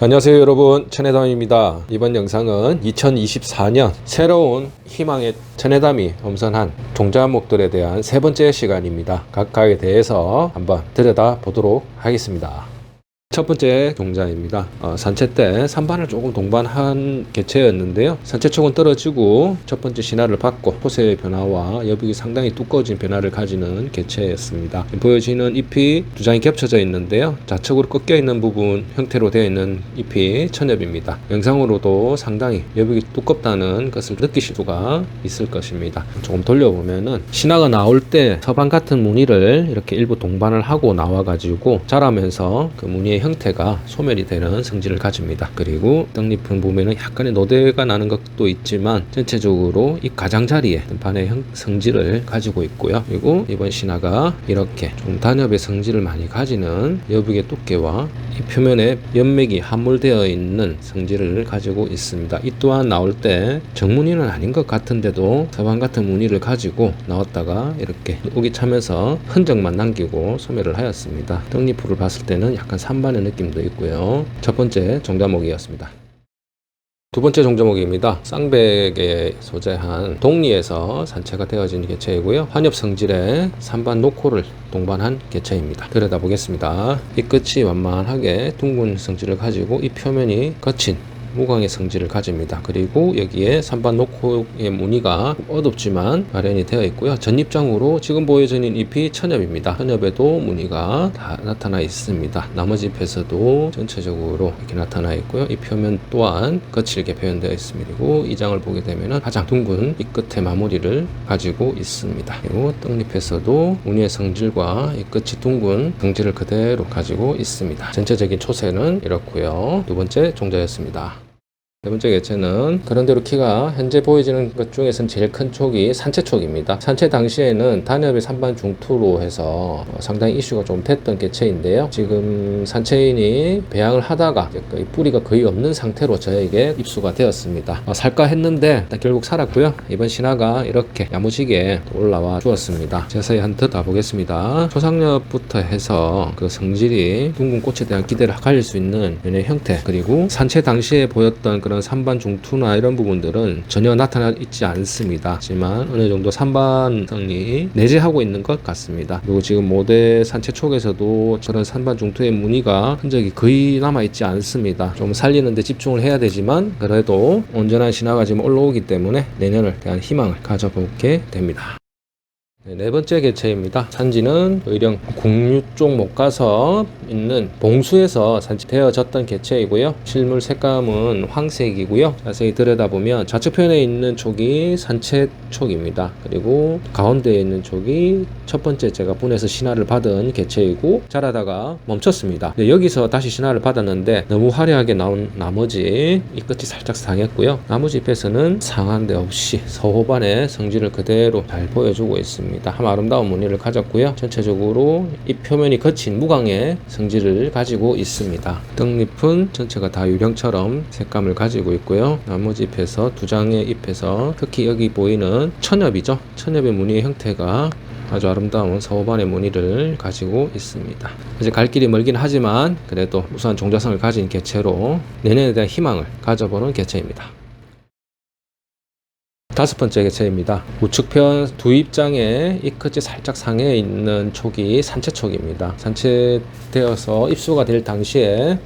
안녕하세요 여러분. 천혜담입니다. 이번 영상은 2024년 새로운 희망의 천혜담이 엄선한 종자목들에 대한 세 번째 시간입니다. 각각에 대해서 한번 들여다 보도록 하겠습니다 첫 번째 종자입니다. 어, 산채 때 산반을 조금 동반한 개체였는데요. 산채 촉은 떨어지고 첫 번째 신화를 받고 포세의 변화와 여백이 상당히 두꺼워진 변화를 가지는 개체였습니다. 보여지는 잎이 두 장이 겹쳐져 있는데요. 좌측으로 꺾여 있는 부분 형태로 되어 있는 잎이 천엽입니다. 영상으로도 상당히 여백이 두껍다는 것을 느끼실 수가 있을 것입니다. 조금 돌려보면은 신화가 나올 때 서반 같은 무늬를 이렇게 일부 동반을 하고 나와가지고 자라면서 그 무늬의 형 태가 소멸이 되는 성질을 가집니다. 그리고 떡잎은 보면은 약간의 노대가 나는 것도 있지만 전체적으로 이 가장자리에 반의 형, 성질을 가지고 있고요. 그리고 이번 신화가 이렇게 좀 단엽의 성질을 많이 가지는 여북의 두께와 이 표면에 연맥이 함몰되어 있는 성질을 가지고 있습니다. 이 또한 나올 때 정무늬는 아닌 것 같은데도 서반 같은 무늬를 가지고 나왔다가 이렇게 우기 차면서 흔적만 남기고 소멸을 하였습니다. 떡잎을 봤을 때는 약간 산 반의 느낌도 있고요. 첫 번째 종자목이었습니다. 두 번째 종자목입니다. 쌍백에 소재한 동리에서 산채가 되어진 개체이고요. 환엽 성질의 산반 노코를 동반한 개체입니다. 들여다보겠습니다. 이 끝이 완만하게 둥근 성질을 가지고 이 표면이 거친 무광의 성질을 가집니다. 그리고 여기에 산반 노코의 무늬가 어둡지만 마련이 되어 있고요. 전잎장으로 지금 보여지는 잎이 천엽입니다. 천엽에도 무늬가 다 나타나 있습니다. 나머지 잎에서도 전체적으로 이렇게 나타나 있고요. 이 표면 또한 거칠게 표현되어 있습니다. 그리고 이 장을 보게 되면 가장 둥근 이 끝에 마무리를 가지고 있습니다. 그리고 떡잎에서도 무늬의 성질과 이 끝이 둥근 성질을 그대로 가지고 있습니다. 전체적인 초세는 이렇고요. 두 번째 종자였습니다. 네 번째 개체는 그런대로 키가 현재 보여지는 것 중에서는 제일 큰 촉이 산채촉입니다. 산채 당시에는 단엽의 산반 중투로 해서 어, 상당히 이슈가 좀 됐던 개체인데요. 지금 산채인이 배양을 하다가 뿌리가 거의 없는 상태로 저에게 입수가 되었습니다. 어, 살까 했는데 결국 살았고요. 이번 신화가 이렇게 야무지게 올라와 주었습니다. 자세히 한번 보겠습니다. 초상엽부터 해서 그 성질이 둥근 꽃에 대한 기대를 가질 수 있는 면의 형태 그리고 산채 당시에 보였던 그런 산반 중투나 이런 부분들은 전혀 나타나 있지 않습니다. 하지만 어느 정도 산반성이 내재하고 있는 것 같습니다. 그리고 지금 모델 산채 촉에서도 저런 산반 중투의 무늬가 흔적이 거의 남아 있지 않습니다. 좀 살리는데 집중을 해야 되지만 그래도 온전한 신화가 지금 올라오기 때문에 내년을 대한 희망을 가져보게 됩니다. 네, 네 번째 개체입니다. 산지는 의령 공유 쪽 못 가서 있는 봉수에서 산지되어졌던 개체이고요. 실물 색감은 황색이고요. 자세히 들여다보면 좌측 편에 있는 촉이 산채 촉입니다. 그리고 가운데에 있는 촉이 첫 번째 제가 분해서 신화를 받은 개체이고 자라다가 멈췄습니다. 네, 여기서 다시 신화를 받았는데 너무 화려하게 나온 나머지 이 끝이 살짝 상했고요. 나머지 잎에서는 상한 데 없이 서호반의 성질을 그대로 잘 보여주고 있습니다. 참 아름다운 무늬를 가졌고요. 전체적으로 잎 표면이 거친 무광의 성질을 가지고 있습니다. 떡잎은 전체가 다 유령처럼 색감을 가지고 있고요. 나머지 잎에서 두 장의 잎에서 특히 여기 보이는 천엽이죠. 천엽의 무늬의 형태가 아주 아름다운 서호반의 무늬를 가지고 있습니다. 이제 갈 길이 멀긴 하지만 그래도 우수한 종자성을 가진 개체로 내년에 대한 희망을 가져보는 개체입니다. 다섯 번째 개체입니다. 우측편 두 입장에 이 끝이 살짝 상해 있는 촉이 산채촉입니다. 산채되어서 입수가 될 당시에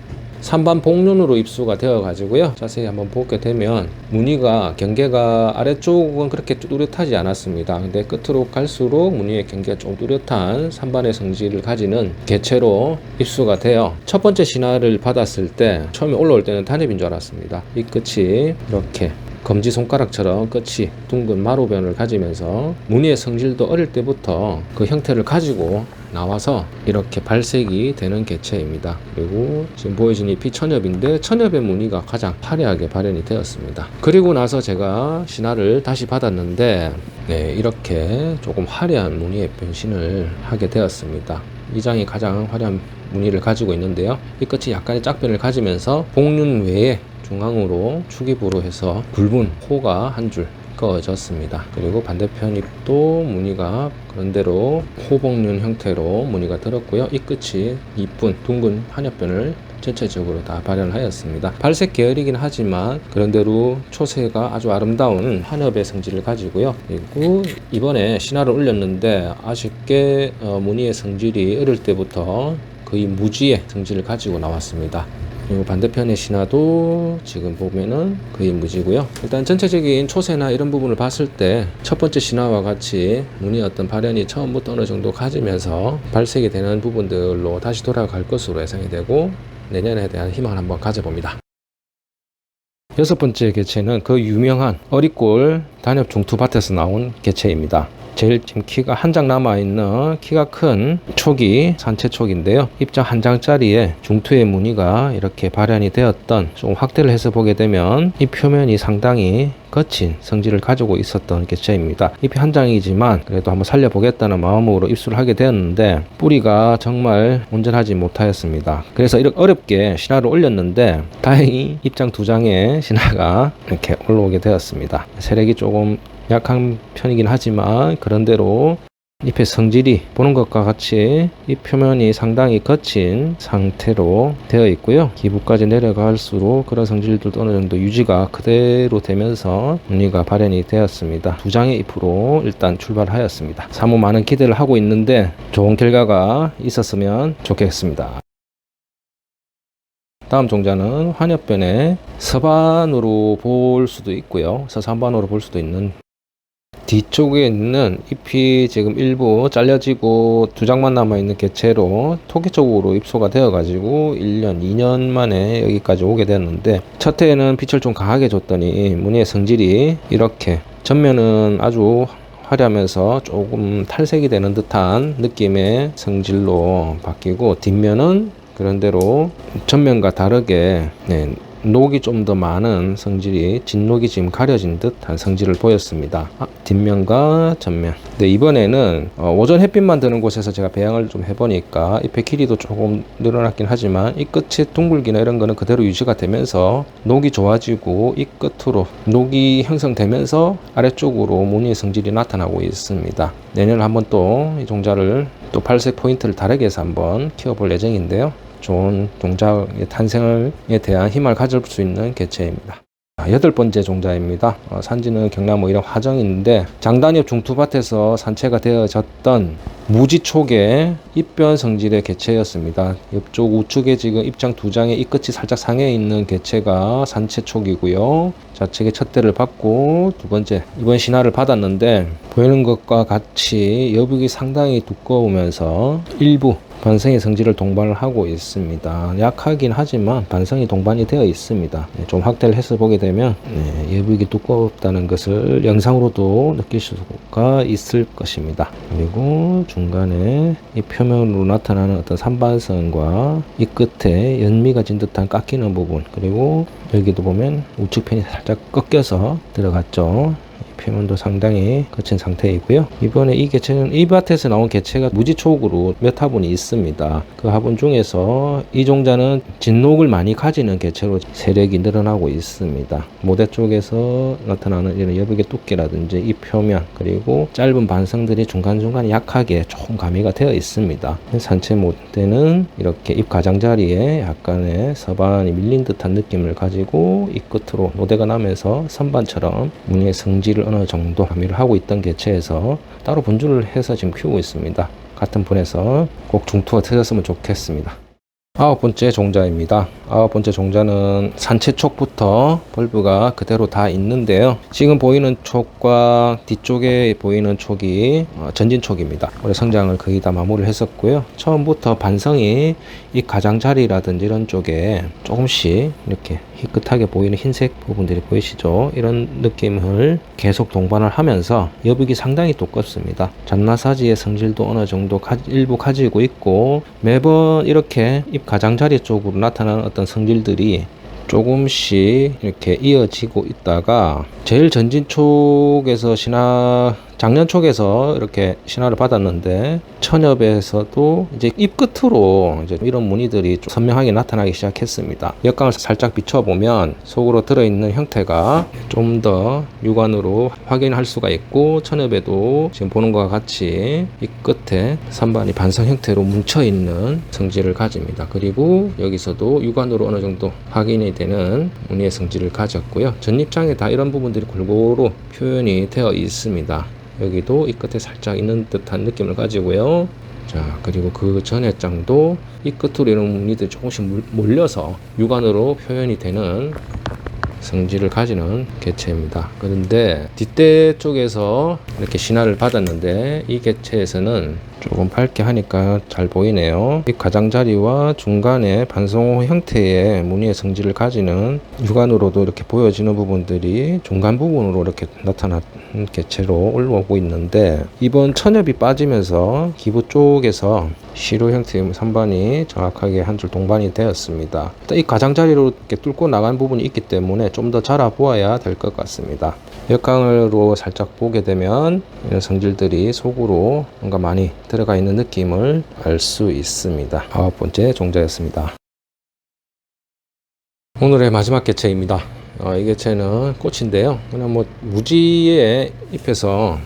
산반 복륜으로 입수가 되어 가지고요. 자세히 한번 보게 되면 무늬가 경계가 아래쪽은 그렇게 뚜렷하지 않았습니다. 근데 끝으로 갈수록 무늬의 경계가 좀 뚜렷한 산반의 성질을 가지는 개체로 입수가 되어 첫 번째 신화를 받았을 때 처음에 올라올 때는 단엽인 줄 알았습니다. 이 끝이 이렇게 검지 손가락처럼 끝이 둥근 마루변을 가지면서 무늬의 성질도 어릴 때부터 그 형태를 가지고 나와서 이렇게 발색이 되는 개체입니다. 그리고 지금 보여진 잎이 천엽인데 천엽의 무늬가 가장 화려하게 발현이 되었습니다. 그리고 나서 제가 신화를 다시 받았는데 네, 이렇게 조금 화려한 무늬의 변신을 하게 되었습니다. 이 장이 가장 화려한 무늬를 가지고 있는데요. 이 끝이 약간의 짝변을 가지면서 복륜 외에 중앙으로 축입으로 해서 굵은 호가 한 줄, 두꺼워졌습니다. 그리고 반대편 잎도 무늬가 그런대로 호복륜 형태로 무늬가 들었고요. 이 끝이 이쁜 둥근 한엽변을 전체적으로 다 발현하였습니다. 발색 계열이긴 하지만 그런대로 초세가 아주 아름다운 한엽의 성질을 가지고요. 그리고 이번에 신화를 올렸는데 아쉽게 어, 무늬의 성질이 어릴 때부터 거의 무지의 성질을 가지고 나왔습니다. 그리고 반대편의 신화도 지금 보면은 거의 무지고요. 일단 전체적인 초세나 이런 부분을 봤을 때 첫 번째 신화와 같이 무늬 어떤 발현이 처음부터 어느 정도 가지면서 발색이 되는 부분들로 다시 돌아갈 것으로 예상이 되고 내년에 대한 희망을 한번 가져봅니다. 여섯 번째 개체는 그 유명한 어리골 단엽 중투밭에서 나온 개체입니다. 제일 지금 키가 한 장 남아 있는 키가 큰 촉이 산채 촉인데요. 입장 한 장짜리에 중투의 무늬가 이렇게 발현이 되었던 좀 확대를 해서 보게 되면 이 표면이 상당히 거친 성질을 가지고 있었던 개체입니다. 잎이 한 장이지만 그래도 한번 살려보겠다는 마음으로 입수를 하게 되었는데 뿌리가 정말 온전하지 못하였습니다. 그래서 이렇게 어렵게 신화를 올렸는데 다행히 입장 두 장에 신화가 이렇게 올라오게 되었습니다. 세력이 조금 약한 편이긴 하지만 그런대로 잎의 성질이 보는 것과 같이 잎 표면이 상당히 거친 상태로 되어 있고요. 기부까지 내려갈수록 그런 성질들도 어느 정도 유지가 그대로 되면서 무늬가 발현이 되었습니다. 두 장의 잎으로 일단 출발하였습니다. 사무 많은 기대를 하고 있는데 좋은 결과가 있었으면 좋겠습니다. 다음 종자는 환엽변의 서반으로 볼 수도 있고요. 서산반으로 볼 수도 있는 뒤쪽에 있는 잎이 지금 일부 잘려지고 두 장만 남아 있는 개체로 토기 쪽으로 입소가 되어 가지고 1년 2년 만에 여기까지 오게 됐는데 첫 해에는 빛을 좀 강하게 줬더니 무늬의 성질이 이렇게 전면은 아주 화려하면서 조금 탈색이 되는 듯한 느낌의 성질로 바뀌고 뒷면은 그런대로 전면과 다르게 네, 녹이 좀 더 많은 성질이 진녹이 지금 가려진 듯한 성질을 보였습니다. 아, 뒷면과 전면. 근데 이번에는 어, 오전 햇빛만 드는 곳에서 제가 배양을 좀 해보니까 잎의 길이도 조금 늘어났긴 하지만 이 끝에 둥글기나 이런 거는 그대로 유지가 되면서 녹이 좋아지고 이 끝으로 녹이 형성되면서 아래쪽으로 무늬의 성질이 나타나고 있습니다. 내년에 한번 또 이 종자를 또 발색 포인트를 다르게 해서 한번 키워볼 예정인데요. 좋은 종자의 탄생에 대한 힘을 가질 수 있는 개체입니다. 아, 여덟 번째 종자입니다. 어, 산지는 경남 의령 화정인데 장단엽 중투밭에서 산채가 되어졌던 무지촉의 입변 성질의 개체였습니다. 옆쪽 우측에 지금 입장 두 장의 이 끝이 살짝 상해 있는 개체가 산채촉이고요. 좌측에 첫 대를 받고 두 번째 이번 신화를 받았는데 보이는 것과 같이 여북이 상당히 두꺼우면서 일부 반성의 성질을 동반을 하고 있습니다. 약하긴 하지만 반성이 동반이 되어 있습니다. 네, 좀 확대를 해서 보게 되면 네, 예북이 두껍다는 것을 영상으로도 느낄 수가 있을 것입니다. 그리고 중간에 이 표면으로 나타나는 어떤 산반성과 이 끝에 연미가 진 듯한 깎이는 부분 그리고 여기도 보면 우측편이 살짝 꺾여서 들어갔죠. 표면도 상당히 거친 상태이고요. 이번에 이 개체는 이 밭에서 나온 개체가 무지촉으로 몇 화분이 있습니다. 그 화분 중에서 이 종자는 진녹을 많이 가지는 개체로 세력이 늘어나고 있습니다. 모대 쪽에서 나타나는 이런 여백의 두께라든지 이 표면 그리고 짧은 반성들이 중간중간 약하게 조금 가미가 되어 있습니다. 산채 모대는 이렇게 잎 가장자리에 약간의 서반이 밀린 듯한 느낌을 가지고 이 끝으로 노대가 나면서 선반처럼 무늬의 성질을 어느 정도 가미를 하고 있던 개체에서 따로 분주를 해서 지금 키우고 있습니다. 같은 분에서 꼭 중투가 터졌으면 좋겠습니다. 아홉 번째 종자입니다. 아홉 번째 종자는 산채 촉부터 벌브가 그대로 다 있는데요. 지금 보이는 촉과 뒤쪽에 보이는 촉이 어, 전진 촉입니다. 올해 성장을 거의 다 마무리를 했었고요. 처음부터 반성이 이 가장자리라든지 이런 쪽에 조금씩 이렇게 희끗하게 보이는 흰색 부분들이 보이시죠? 이런 느낌을 계속 동반을 하면서 여북이 상당히 두껍습니다. 잔나사지의 성질도 어느 정도 가, 일부 가지고 있고 매번 이렇게 잎 가장자리 쪽으로 나타나는 어떤 성질들이 조금씩 이렇게 이어지고 있다가 제일 전진 쪽에서 신화 작년 쪽에서 이렇게 신화를 받았는데 천엽에서도 이제 입 끝으로 이제 이런 무늬들이 좀 선명하게 나타나기 시작했습니다. 역광을 살짝 비춰보면 속으로 들어있는 형태가 좀 더 육안으로 확인할 수가 있고 천엽에도 지금 보는 것과 같이 이 끝에 선반이 반성 형태로 뭉쳐 있는 성질을 가집니다. 그리고 여기서도 육안으로 어느 정도 확인이 되는 무늬의 성질을 가졌고요. 전입장에 다 이런 부분들이 골고루 표현이 되어 있습니다. 여기도 이 끝에 살짝 있는 듯한 느낌을 가지고요. 자, 그리고 그 전에 장도 이 끝으로 이런 무늬들이 조금씩 물- 몰려서 육안으로 표현이 되는 성질을 가지는 개체입니다. 그런데 뒷대 쪽에서 이렇게 신화를 받았는데 이 개체에서는 조금 밝게 하니까 잘 보이네요. 이 가장자리와 중간에 반성호 형태의 무늬의 성질을 가지는 육안으로도 이렇게 보여지는 부분들이 중간 부분으로 이렇게 나타난 개체로 올라오고 있는데 이번 천엽이 빠지면서 기부 쪽에서 시루 형태의 선반이 정확하게 한 줄 동반이 되었습니다. 이 가장자리로 이렇게 뚫고 나간 부분이 있기 때문에 좀 더 자라 보아야 될 것 같습니다. 역광으로 살짝 보게 되면 이런 성질들이 속으로 뭔가 많이 들어가 있는 느낌을 알 수 있습니다. 아홉 번째 종자였습니다. 오늘의 마지막 개체입니다. 어, 이 개체는 꽃인데요. 그냥 뭐 무지의 잎에서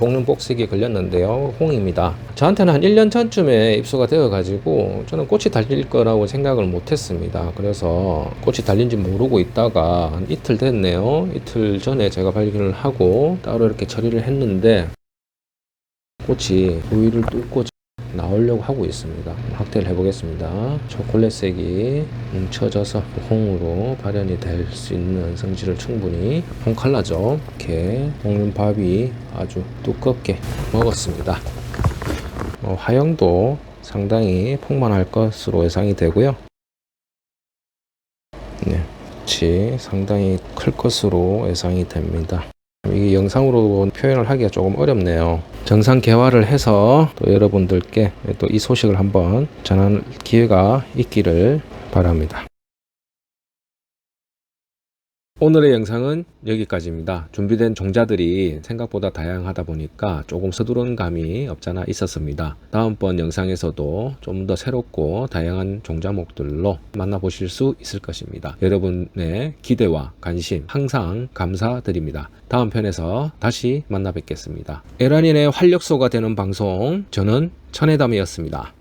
볶는 복색이 걸렸는데요. 홍입니다. 저한테는 한 1년 전쯤에 입수가 되어가지고 저는 꽃이 달릴 거라고 생각을 못했습니다. 그래서 꽃이 달린지 모르고 있다가 한 이틀 됐네요. 이틀 전에 제가 발견을 하고 따로 이렇게 처리를 했는데 꽃이 우위를 뚫고 나오려고 하고 있습니다. 확대를 해보겠습니다. 초콜릿색이 뭉쳐져서 홍으로 발현이 될 수 있는 성질을 충분히 홍 칼라죠. 이렇게 볶는 밥이 아주 두껍게 먹었습니다. 어, 화형도 상당히 풍만할 것으로 예상이 되고요. 네, 꽃이 상당히 클 것으로 예상이 됩니다. 이게 영상으로 표현을 하기가 조금 어렵네요. 정상 개화를 해서 또 여러분들께 또 이 소식을 한번 전할 기회가 있기를 바랍니다. 오늘의 영상은 여기까지입니다. 준비된 종자들이 생각보다 다양하다 보니까 조금 서두른 감이 없잖아 있었습니다. 다음번 영상에서도 좀 더 새롭고 다양한 종자목들로 만나보실 수 있을 것입니다. 여러분의 기대와 관심 항상 감사드립니다. 다음 편에서 다시 만나 뵙겠습니다. 에란인의 활력소가 되는 방송 저는 천혜담이었습니다.